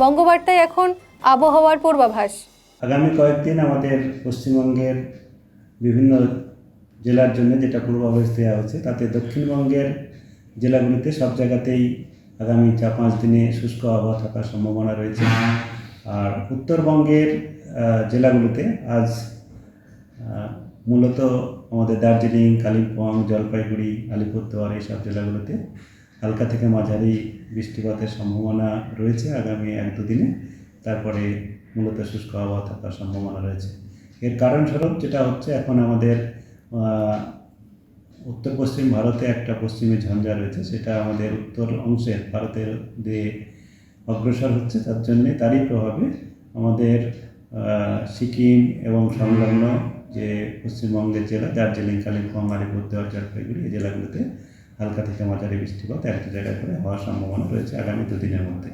বঙ্গবার্তায় এখন আবহাওয়ার পূর্বাভাস। আগামী কয়েকদিন আমাদের পশ্চিমবঙ্গের বিভিন্ন জেলার জন্য যেটা পূর্বাভাস দেওয়া হচ্ছে, তাতে দক্ষিণবঙ্গের জেলাগুলিতে সব জায়গাতেই আগামী চার পাঁচ দিনে শুষ্ক আবহাওয়া থাকার সম্ভাবনা রয়েছে। আর উত্তরবঙ্গের জেলাগুলিতে আজ মূলত আমাদের দার্জিলিং, কালিম্পং, জলপাইগুড়ি, আলিপুরদুয়ার এইসব জেলাগুলোতে হালকা থেকে মাঝারি বৃষ্টিপাতের সম্ভাবনা রয়েছে আগামী এক দুদিনে তারপরে মূলত শুষ্ক আবহাওয়া থাকার সম্ভাবনা রয়েছে। এর কারণস্বরূপ যেটা হচ্ছে, এখন আমাদের উত্তর পশ্চিম ভারতে একটা পশ্চিমী ঝঞ্ঝা রয়েছে। সেটা আমাদের উত্তর অংশের ভারতের দিয়ে অগ্রসর হচ্ছে। তার জন্যে তারই প্রভাবে আমাদের সিকিম এবং সংলগ্ন যে পশ্চিমবঙ্গের জেলা, দার্জিলিং, কালিম্পং, আলিপুরদুয়ার, জলপাইগুড়ি, এই জেলাগুলোতে হালকা থেকে মাঝারি বৃষ্টিপাত একটা জায়গায় করে হওয়ার সম্ভাবনা রয়েছে আগামী দুদিনের মধ্যে